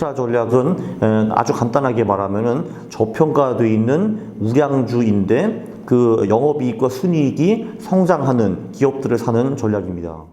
투자 전략은 에, 아주 간단하게 말하면은 저평가되어 있는 우량주인데 그 영업이익과 순이익이 성장하는 기업들을 사는 전략입니다.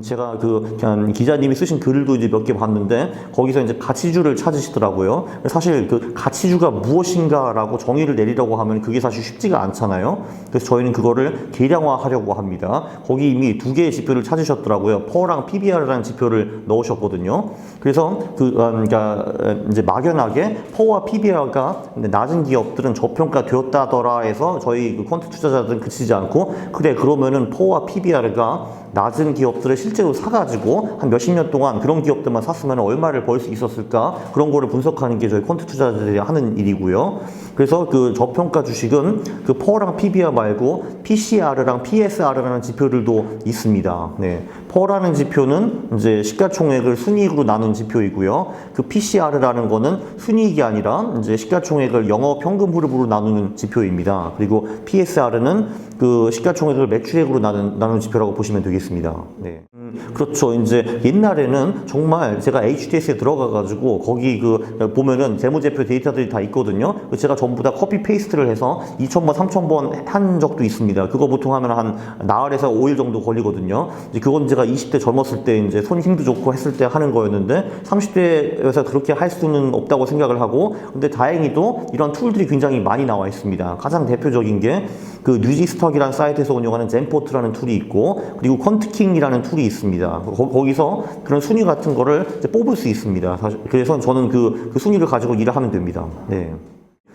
음, 제가 그 기자님이 쓰신 글도 이제 몇 개 봤는데 거기서 이제 가치주를 찾으시더라고요. 사실 그 가치주가 무엇인가라고 정의를 내리려고 하면 그게 사실 쉽지가 않잖아요. 그래서 저희는 그거를 계량화하려고 합니다. 거기 이미 두 개의 지표를 찾으셨더라고요. 퍼랑 PBR이라는 지표를 넣으셨거든요. 그래서 그 음, 그러니까 이제 막연하게 퍼와 PBR가 낮은 기업들은 저평가되었다더라 해서 저희 그 퀀트 투자자들은 그치지 않고 그래 그러면은 퍼와 PBR가 낮은 기업들을 실제로 사가지고 한 몇십 년 동안 그런 기업들만 샀으면 얼마를 벌 수 있었을까 그런 거를 분석하는 게 저희 퀀트 투자자들이 하는 일이고요. 그래서 그 저평가 주식은 그 퍼랑 PBR 말고 PCR랑 PSR라는 지표들도 있습니다. 네. 퍼라는 지표는 이제 시가총액을 순이익으로 나눈 지표이고요. 그 PCR이라는 거는 순이익이 아니라 이제 시가총액을 영업 현금 흐름으로 나누는 지표입니다. 그리고 PSR은 그 시가총액을 매출액으로 나눈, 나누는 지표라고 보시면 되겠습니다. 네. 음, 그렇죠. 이제 옛날에는 정말 제가 HDS에 들어가가지고 거기 그 보면은 재무제표 데이터들이 다 있거든요. 그 제가 전부 다 커피 페이스트를 해서 2,000번, 3,000번 한 적도 있습니다. 그거 보통 하면 한 나흘에서 5일 정도 걸리거든요. 이제 그건 제가 20대 젊었을 때 이제 손 힘도 좋고 했을 때 하는 거였는데 30대에서 그렇게 할 수는 없다고 생각을 하고 근데 다행히도 이런 툴들이 굉장히 많이 나와 있습니다. 가장 대표적인 게 그 뉴지스톡이라는 사이트에서 운영하는 젠포트라는 툴이 있고 그리고 컨트킹이라는 툴이 있습니다. 거, 기서 그런 순위 같은 거를 뽑을 수 있습니다. 그래서 저는 그, 그 순위를 가지고 일을 하면 됩니다. 네.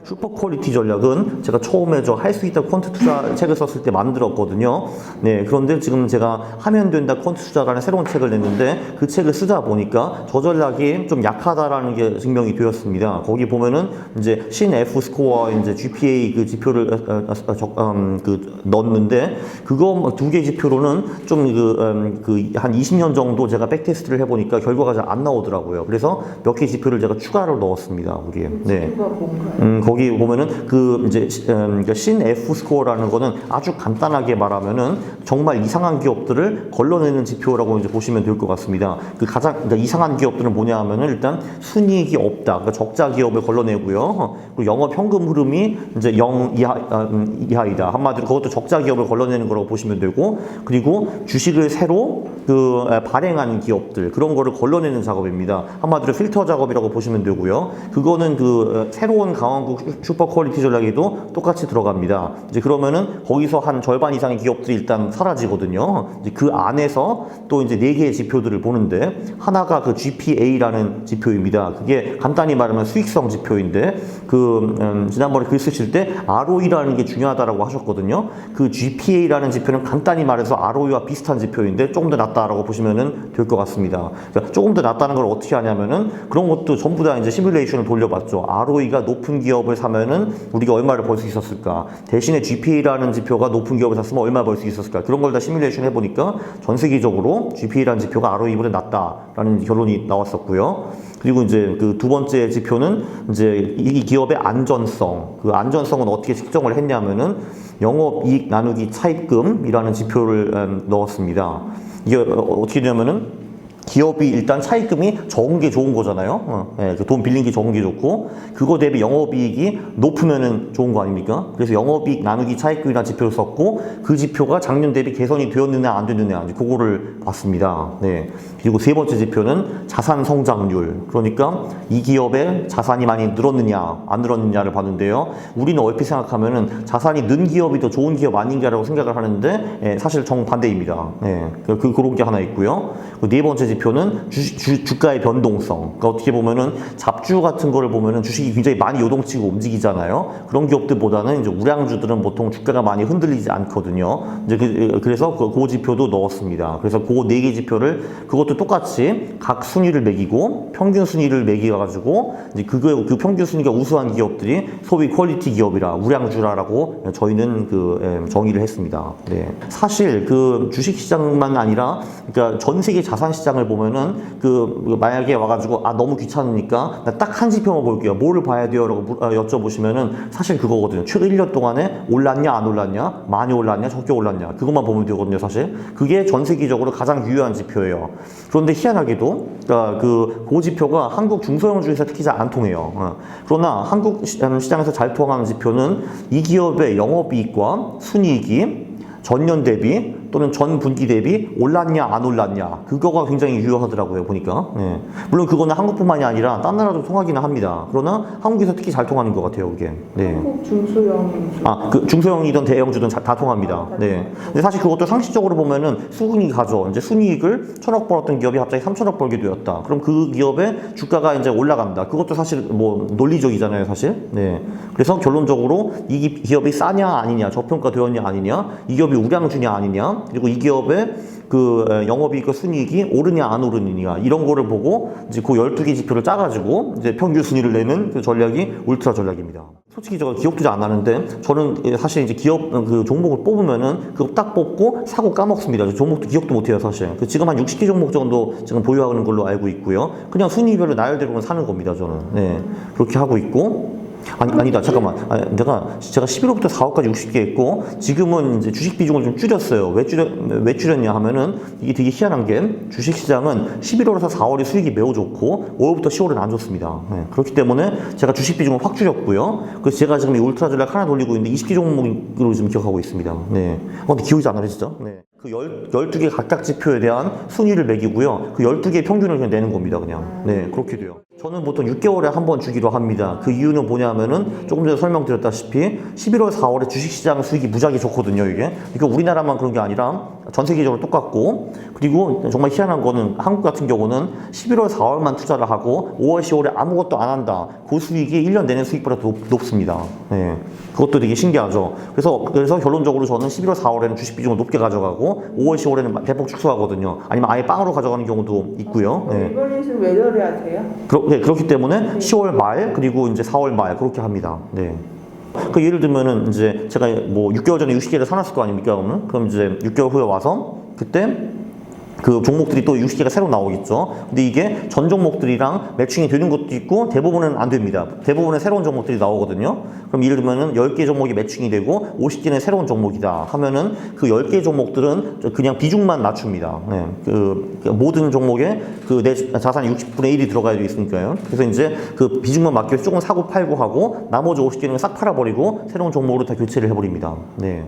슈퍼 퀄리티 전략은 제가 처음에 저 할 수 있다 퀀트 투자 책을 썼을 때 만들었거든요. 네, 그런데 지금 제가 하면 된다 퀀트 투자라는 새로운 책을 냈는데 그 책을 쓰다 보니까 저 전략이 좀 약하다라는 게 증명이 되었습니다. 거기 보면은 이제 신 F 스코어 이제 GPA 그 지표를 어, 어, 어, 적- 음, 그 넣었는데 그거 두 개 지표로는 좀그그한 20년 정도 제가 백테스트를 해보니까 결과가 잘 안 나오더라고요. 그래서 몇 개 지표를 제가 추가로 넣었습니다. 거기에. 네. 음, 거기 보면은 그 이제 시- 음, 그러니까 신 F 스코어라는 거는 아주 간단하게 말하면은 정말 이상한 기업들을 걸러내는 지표라고 이제 보시면 될 것 같습니다. 그 가장 그러니까 이상한 기업들은 뭐냐 하면은 일단 순이익이 없다. 그러니까 적자 기업을 걸러내고요. 그리고 영업 현금 흐름이 이제 0 이하 아, 음, 이하이다. 한마디로 그것도 적자 기업을 걸러내는 거라고 보시면 되고 그리고 주식을 새로 그 에, 발행하는 기업들 그런 거를 걸러내는 작업입니다. 한마디로 필터 작업이라고 보시면 되고요. 그거는 그 어, 새로운 강원국 슈- 슈퍼 퀄리티 전략에도 똑같이 들어갑니다. 이제 그러면은 거기서 한 절반 이상의 기업들이 일단 사라지거든요. 이제 그 안에서 또 이제 네 개의 지표들을 보는데 하나가 그 GPA라는 지표입니다. 그게 간단히 말하면 수익성 지표인데 그 음, 지난번에 글 쓰실 때 ROE라는 게 중요하다라고 하셨거든요. 그 GPA라는 지표는 간단히 말해서 ROE와 비슷한 지표인데 조금 더 낫다라고 보시면은 될 것 같습니다. 그러니까 조금 더 낫다는 걸 어떻게 하냐면은 그런 것도 전부 다 이제 시뮬레이션을 돌려봤죠. ROE가 높은 기업을 사면은 우리가 얼마를 벌 수 있었을까? 대신에 GPA라는 지표가 높은 기업을 샀으면 얼마 벌 수 있었을까? 그런 걸 다 시뮬레이션 해보니까 전 세계적으로 GPA라는 지표가 ROE보다 낫다라는 결론이 나왔었고요. 그리고 이제 그 두 번째 지표는 이제 이 기업의 안전성. 그 안전성은 어떻게 측정을 했냐면은 영업이익 나누기 차입금이라는 지표를 음, 넣었습니다. 이게 어, 어떻게 되냐면은 기업이 일단 차입금이 적은 게 좋은 거잖아요. 어, 예, 그돈 빌린 게 적은 게 좋고 그거 대비 영업이익이 높으면은 좋은 거 아닙니까? 그래서 영업이익 나누기 차입금이라는 지표를 썼고 그 지표가 작년 대비 개선이 되었느냐 안 되느냐 이제 그거를 봤습니다. 네. 그리고 세 번째 지표는 자산 성장률. 그러니까 이 기업의 자산이 많이 늘었느냐 안 늘었느냐를 봤는데요. 우리는 얼핏 생각하면은 자산이 는 기업이 더 좋은 기업 아닌가라고 생각을 하는데 예, 사실 정반대입니다. 예, 그, 그 그런 게 하나 있고요. 그네 번째 지표는 주, 가의 변동성. 그러니까 어떻게 보면은 잡주 같은 거를 보면은 주식이 굉장히 많이 요동치고 움직이잖아요. 그런 기업들보다는 이제 우량주들은 보통 주가가 많이 흔들리지 않거든요. 이제 그, 래서 그, 그 지표도 넣었습니다. 그래서 그 네 개 지표를 그것도 똑같이 각 순위를 매기고 평균 순위를 매기가지고 이제 그거 그 평균 순위가 우수한 기업들이 소위 퀄리티 기업이라 우량주라라고 저희는 그 예, 정의를 했습니다. 네. 사실 그 주식 시장만 아니라 그러니까 전 세계 자산 시장을 시장을 보면은 그 만약에 와가지고 아 너무 귀찮으니까 딱한 지표만 볼게요. 뭐를 봐야 돼요 라고 물- 아, 여쭤보시면은 사실 그거거든요. 최근 1년 동안에 올랐냐 안 올랐냐, 많이 올랐냐, 적게 올랐냐 그것만 보면 되거든요. 사실 그게 전 세계적으로 가장 유효한 지표예요. 그런데 희한하게도 그러니까 그 고지표가 한국 중소형 중에서 특히 잘 안 통해요. 어. 그러나 한국 시- 음, 시장에서 잘 통하는 지표는 이 기업의 영업이익과 순이익이 전년 대비 또는 전 분기 대비 올랐냐 안 올랐냐 그거가 굉장히 유효하더라고요 보니까 예. 물론 그거는 한국뿐만이 아니라 딴 나라도 통하기는 합니다 그러나 한국에서 특히 잘 통하는 것 같아요 그게 네. 한국 중소형 중 아, 그 중소형이든 대형주든 자- 다 통합니다. 아, 네. 근데 사실 그것도 상식적으로 보면은 수익이 가죠. 이제 순이익을 천억 벌었던 기업이 갑자기 삼천억 벌게 되었다. 그럼 그 기업의 주가가 이제 올라간다. 그것도 사실 뭐 논리적이잖아요, 사실. 네. 그래서 결론적으로 이 기- 기업이 싸냐 아니냐, 저평가되었냐 아니냐, 이 기업이 우량주냐 아니냐, 그리고 이 기업의 그 에, 영업이익과 순이익이 오르냐 안 오르느냐 이런 거를 보고 이제 그 12개 지표를 짜가지고 이제 평균 순위를 내는 그 전략이 울트라 전략입니다. 솔직히 저 기업 투자 안 하는데 저는 예, 사실 이제 기업 어, 그 종목을 뽑으면은 그거 딱 뽑고 사고 까먹습니다. 저 종목도 기억도 못해요 사실. 그 지금 한 60개 종목 정도 지금 보유하는 걸로 알고 있고요. 그냥 순위별로 나열대로만 사는 겁니다 저는. 네 그렇게 하고 있고. 아니, 아니다, 잠깐만. 아니, 내가, 제가 11호부터 4호까지 60개 했고, 지금은 이제 주식 비중을 좀 줄였어요. 왜 줄였, 왜 줄였냐 하면은, 이게 되게 희한한 게, 주식 시장은 11월에서 4월이 수익이 매우 좋고, 5월부터 10월은 안 좋습니다. 네, 그렇기 때문에 제가 주식 비중을 확 줄였고요. 그래서 제가 지금 이 울트라 전략 하나 돌리고 있는데, 20개 종목으로 지금 기억하고 있습니다. 네. 어, 근데 기억이 안 나네, 진짜. 네. 그 열, 12개 각각 지표에 대한 순위를 매기고요. 그 12개의 평균을 그냥 내는 겁니다, 그냥. 네, 그렇게 돼요. 저는 보통 6개월에 한 번 주기로 합니다. 그 이유는 뭐냐면은 조금 전에 설명드렸다시피 11월, 4월에 주식시장 수익이 무지하게 좋거든요, 이게. 이거 우리나라만 그런 게 아니라 전 세계적으로 똑같고 그리고 정말 희한한 거는 한국 같은 경우는 11월, 4월만 투자를 하고 5월, 10월에 아무것도 안 한다. 그 수익이 1년 내내 수익보다 더 높, 습니다 네. 그것도 되게 신기하죠. 그래서, 그래서 결론적으로 저는 11월, 4월에는 주식 비중을 높게 가져가고 5월, 10월에는 대폭 축소하거든요. 아니면 아예 빵으로 가져가는 경우도 있고요. 네. 리버리스는 왜 저래 하세요? 그렇, 네, 그렇기 때문에 10월 말 그리고 이제 4월 말 그렇게 합니다. 네. 그 예를 들면은 이제 제가 뭐 6개월 전에 60개를 사놨을 거 아닙니까? 그러면 그럼 이제 6개월 후에 와서 그때 그 종목들이 또 60개가 새로 나오겠죠. 근데 이게 전 종목들이랑 매칭이 되는 것도 있고 대부분은 안 됩니다. 대부분은 새로운 종목들이 나오거든요. 그럼 예를 들면은 10개 종목이 매칭이 되고 50개는 새로운 종목이다 하면은 그 10개 종목들은 그냥 비중만 낮춥니다. 네. 그, 그 모든 종목에 그 내 자산이 60분의 1이 들어가야 되겠으니까요. 그래서 이제 그 비중만 위해서 조금 사고 팔고 하고 나머지 50개는 싹 팔아버리고 새로운 종목으로 다 교체를 해버립니다. 네.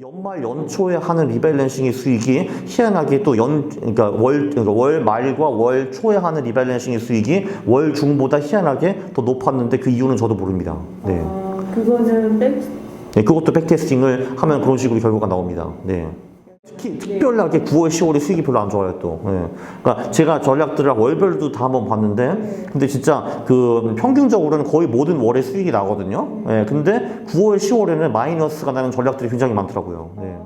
연말 연초에 하는 리밸런싱의 수익이 희한하게 또 연 그러니까 월 그러니까 월 말과 월 초에 하는 리밸런싱의 수익이 월 중보다 희한하게 더 높았는데 그 이유는 저도 모릅니다. 네. 아, 그거는 백 네, 그것도 백테스팅을 하면 그런 식으로 결과가 나옵니다. 네. 특히 특별하게 9월, 10월에 수익이 별로 안 좋아요 또. 네. 그러니까 제가 전략들을 월별도 다 한번 봤는데, 근데 진짜 그 평균적으로는 거의 모든 월에 수익이 나거든요. 네. 근데 9월, 10월에는 마이너스가 나는 전략들이 굉장히 많더라고요. 네.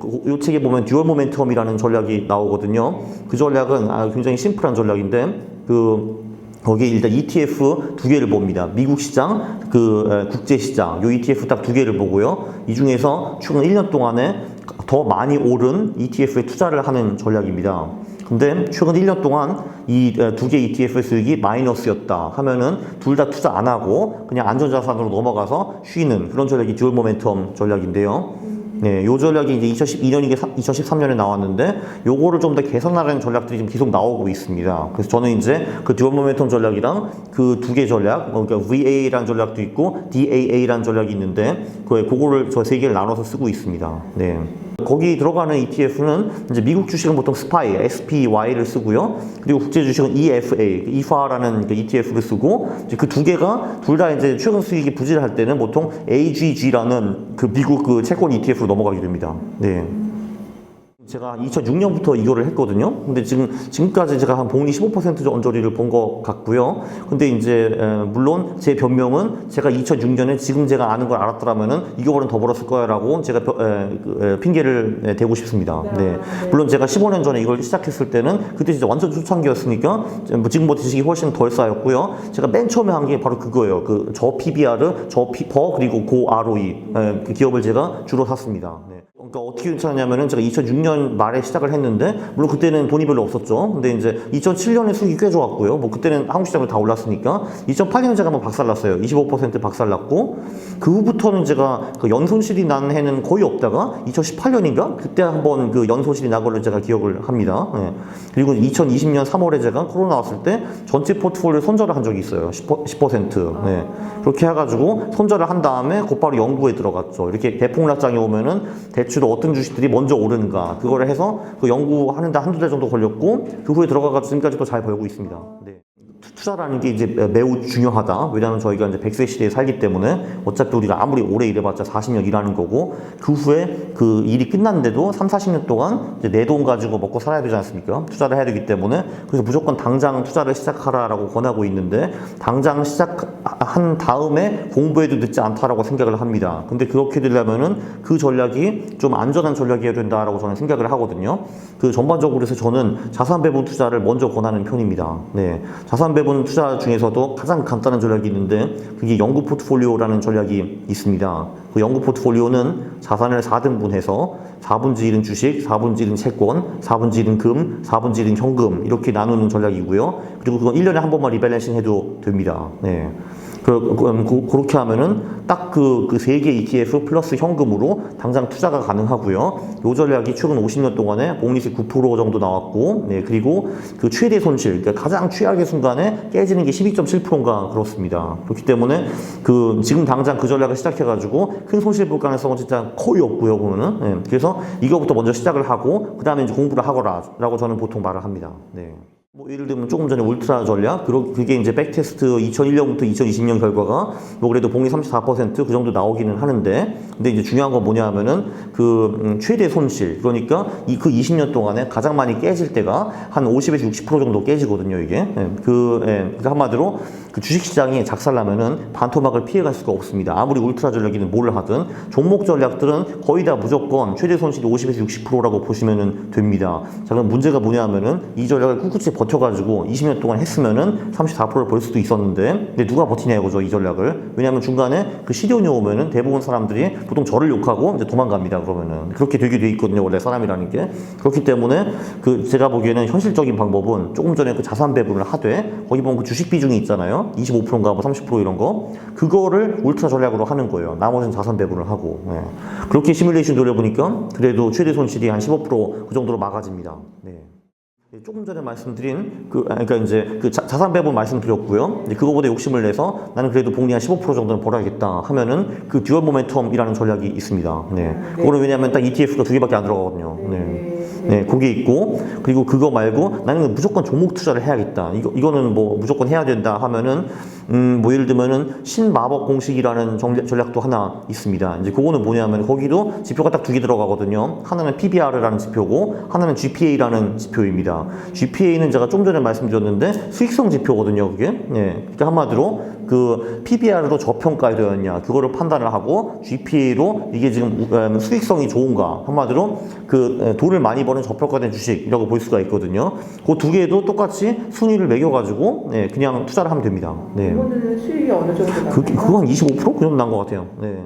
그- 이 책에 보면 듀얼 모멘텀이라는 전략이 나오거든요. 그 전략은 아, 굉장히 심플한 전략인데 그 거기에 일단 ETF 두 개를 봅니다. 미국 시장, 그 에, 국제 시장, 요 ETF 딱 두 개를 보고요. 이 중에서 최근 1년 동안에 더 많이 오른 ETF에 투자를 하는 전략입니다. 근데 최근 1년 동안 이 두 개 ETF 수익이 마이너스였다 하면은 둘 다 투자 안 하고 그냥 안전자산으로 넘어가서 쉬는 그런 전략이 듀얼 모멘텀 전략인데요. 네, 요 전략이 이제 2012년이게 2013년에 나왔는데 요거를 좀 더 개선하려는 전략들이 지금 계속 나오고 있습니다. 그래서 저는 이제 그 듀얼 모멘텀 전략이랑 그 두 개 전략, 어, 그러니까 VA라는 전략도 있고 DAA라는 전략이 있는데 그 그거를 저 세 개를 나눠서 쓰고 있습니다. 네. 거기 들어가는 ETF는 이제 미국 주식은 보통 SPY, SPY를 쓰고요. 그리고 국제 주식은 EFA, EFA라는 그 ETF를 쓰고 그 두 개가 둘 다 이제 최근 수익이 부진할 때는 보통 AGG라는 그 미국 그 채권 ETF로 넘어가게 됩니다. 네. 제가 2006년부터 이거를 했거든요. 근데 지금 지금까지 제가 한 복리 15% 언저리를 본 것 같고요. 근데 이제 에, 물론 제 변명은 제가 2006년에 지금 제가 아는 걸 알았더라면은 이거보다 더 벌었을 거야라고 제가 그, 에, 핑계를 에, 대고 싶습니다. 네. 물론 제가 15년 전에 이걸 시작했을 때는 그때 진짜 완전 초창기였으니까 뭐 지금보다 지식이 훨씬 덜 쌓였고요. 제가 맨 처음에 한 게 바로 그거예요. 그 저 PBR, 저 피퍼 그리고 고 ROE 에, 그 기업을 제가 주로 샀습니다. 네. 그러니까 어떻게 괜찮냐면은 제가 2006년 말에 시작을 했는데 물론 그때는 돈이 별로 없었죠. 근데 이제 2007년에 수익이 꽤 좋았고요. 뭐 그때는 한국 시장으로 다 올랐으니까 2008년에 제가 한번 박살났어요. 25% 박살났고 그 후부터는 제가 그 연손실이 난 해는 거의 없다가 2018년인가 그때 한번 그 연손실이 난 걸로 제가 기억을 합니다. 예. 그리고 2020년 3월에 제가 코로나 왔을 때 전체 포트폴리오 손절을 한 적이 있어요. 10%. 10%. 네. 그렇게 해가지고 손절을 한 다음에 곧바로 연구에 들어갔죠. 이렇게 대폭락장이 오면은 대 출로 어떤 주식들이 먼저 오르는가 그거를 해서 그 연구하는데 한두 달 정도 걸렸고 그 후에 들어가가지고 지금까지도 잘 벌고 있습니다. 네. 투- 투자라는 게 이제 매우 중요하다. 왜냐하면 저희가 이제 100세 시대에 살기 때문에 어차피 우리가 아무리 오래 일해봤자 40년 일하는 거고 그 후에 그 일이 끝났는데도 3, 40년 동안 내 돈 가지고 먹고 살아야 되지 않습니까? 투자를 해야 되기 때문에 그래서 무조건 당장 투자를 시작하라라고 권하고 있는데 당장 시작한 다음에 공부해도 늦지 않다라고 생각을 합니다. 근데 그렇게 되려면은 그 전략이 좀 안전한 전략이어야 된다라고 저는 생각을 하거든요. 그 전반적으로 해서 저는 자산 배분 투자를 먼저 권하는 편입니다. 네. 자산 배분 투자 중에서도 가장 간단한 전략이 있는데 그게 연구 포트폴리오라는 전략이 있습니다. 그 연구 포트폴리오는 자산을 4등분해서 4분의 1은 주식, 4분의 1은 채권, 4분의 1은 금, 4분의 1은 현금 이렇게 나누는 전략이고요. 그리고 그건 1년에 한 번만 리밸런싱 해도 됩니다. 네. 그, 그, 음, 그- 그렇게 하면은 딱 그, 그 세 개 ETF 플러스 현금으로 당장 투자가 가능하고요. 요 전략이 최근 50년 동안에 복리수 9% 정도 나왔고, 네, 그리고 그 최대 손실, 그러니까 가장 최악의 순간에 깨지는 게 12.7%인가 그렇습니다. 그렇기 때문에 그 지금 당장 그 전략을 시작해가지고 큰 손실 볼 가능성은 진짜 거의 없고요, 그거는. 네, 그래서 이거부터 먼저 시작을 하고, 그 다음에 이제 공부를 하거라라고 저는 보통 말을 합니다. 네. 뭐 예를 들면 조금 전에 울트라 전략? 그게 이제 백테스트 2001년부터 2020년 결과가 뭐 그래도 복리 34%그 정도 나오기는 하는데 근데 이제 중요한 건 뭐냐 하면은 그 음, 최대 손실. 그러니까 이 그 20년 동안에 가장 많이 깨질 때가 한 50에서 60% 정도 깨지거든요 이게. 예, 그 예, 그러니까 한마디로 그 주식시장이 작살나면은 반토막을 피해갈 수가 없습니다. 아무리 울트라 전략이든 뭘 하든 종목 전략들은 거의 다 무조건 최대 손실이 50에서 60%라고 보시면 됩니다. 자 그럼 문제가 뭐냐 하면은 이 전략을 꿋꿋이 버텨가지고 20년 동안 했으면은 34%를 벌 수도 있었는데 근데 누가 버티냐 이거죠 이 전략을. 왜냐하면 중간에 그 시련이 오면은 대부분 사람들이 보통 저를 욕하고 이제 도망갑니다 그러면은. 그렇게 되게 돼 있거든요 원래 사람이라는 게. 그렇기 때문에 그 제가 보기에는 현실적인 방법은 조금 전에 그 자산 배분을 하되 거기 보면 그 주식 비중이 있잖아요. 25%인가 뭐 30% 이런 거. 그거를 울트라 전략으로 하는 거예요. 나머지는 자산 배분을 하고. 네. 그렇게 시뮬레이션 돌려보니까 그래도 최대 손실이 한 15%그 정도로 막아집니다. 네. 네, 조금 전에 말씀드린 그 아, 그러니까 이제 그 자, 산 배분 말씀드렸고요. 이제 그거보다 욕심을 내서 나는 그래도 복리 한 15% 정도는 벌어야겠다 하면은 그 듀얼 모멘텀이라는 전략이 있습니다. 네. 그거는 왜냐하면 딱 ETF가 두 개밖에 안 들어가거든요. 네. 네, 그게 있고 그리고 그거 말고 나는 무조건 종목 투자를 해야겠다. 이거 이거는 뭐 무조건 해야 된다 하면은 음, 뭐 예를 들면은 신마법 공식이라는 전략, 전략도 하나 있습니다. 이제 그거는 뭐냐면 거기도 지표가 딱 두 개 들어가거든요. 하나는 PBR이라는 지표고 하나는 GPA라는 지표입니다. GPA는 제가 좀 전에 말씀드렸는데 수익성 지표거든요. 그게. 네. 그러니까 한마디로 그 PBR로 저평가되었냐 그거를 판단을 하고 GPA로 이게 지금 음, 수익성이 좋은가 한마디로 그 에, 돈을 많이 버는 저평가된 주식이라고 볼 수가 있거든요. 그 두 개도 똑같이 순위를 매겨가지고 네, 그냥 투자를 하면 됩니다. 네. 그거는 수익이 어느 정도 나요? 그, 그거 한 25%? 그 정도 난 것 같아요. 네.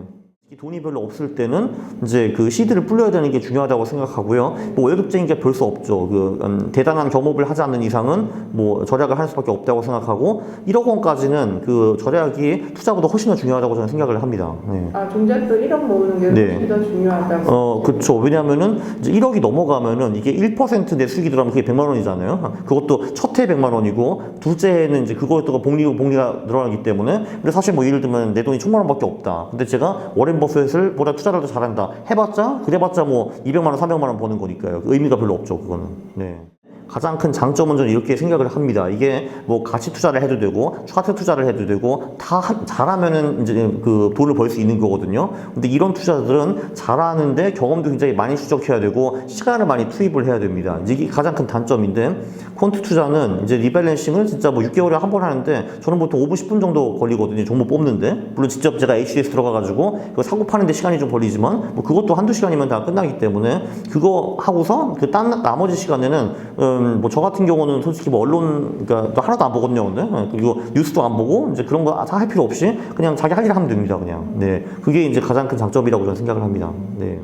이 돈이 별로 없을 때는 이제 그 시드를 불려야 되는 게 중요하다고 생각하고요. 뭐 월급쟁이가 별 수 없죠. 그 음, 대단한 겸업을 하지 않는 이상은 뭐 절약을 할 수밖에 없다고 생각하고 1억 원까지는 그 절약이 투자보다 훨씬 더 중요하다고 저는 생각을 합니다. 네. 아 종잣돈 1억 모으는 게 네. 훨씬 더 중요하다고. 어, 그쵸. 왜냐면은 이제 1억이 넘어가면은 이게 1%내 수익이 들어가면 그게 100만 원이잖아요. 그것도 첫 해 100만 원이고 둘째 해는 이제 그것도 복리, 복리가 늘어나기 때문에 근데 사실 뭐 예를 들면 내 돈이 천만 원밖에 없다. 근데 제가 워렌 버핏을 보다 투자를 더 잘한다. 해봤자 그래봤자 뭐 200만 원, 300만 원 버는 거니까요. 의미가 별로 없죠. 그거는. 네. 가장 큰 장점은 저는 이렇게 생각을 합니다. 이게 뭐 가치 투자를 해도 되고 차트 투자를 해도 되고 다 한- 잘하면은 이제 그 돈을 벌 수 있는 거거든요. 근데 이런 투자들은 잘하는데 경험도 굉장히 많이 축적해야 되고 시간을 많이 투입을 해야 됩니다. 이게 가장 큰 단점인데 콘트 투자는 이제 리밸런싱을 진짜 뭐 6개월에 한 번 하는데 저는 보통 5분 10분 정도 걸리거든요. 종목 뽑는데 물론 직접 제가 HDS 들어가가지고 그거 사고 파는데 시간이 좀 걸리지만 뭐 그것도 한두 시간이면 다 끝나기 때문에 그거 하고서 그 딴 나머지 시간에는 음, 뭐저 같은 경우는 솔직히 뭐 언론 그러니까 또 하나도 안 보거든요. 근데 네, 그리고 뉴스도 안 보고 이제 그런 거 다 할 필요 없이 그냥 자기 할 일 하면 됩니다. 그냥 네 그게 이제 가장 큰 장점이라고 저는 생각을 합니다. 네.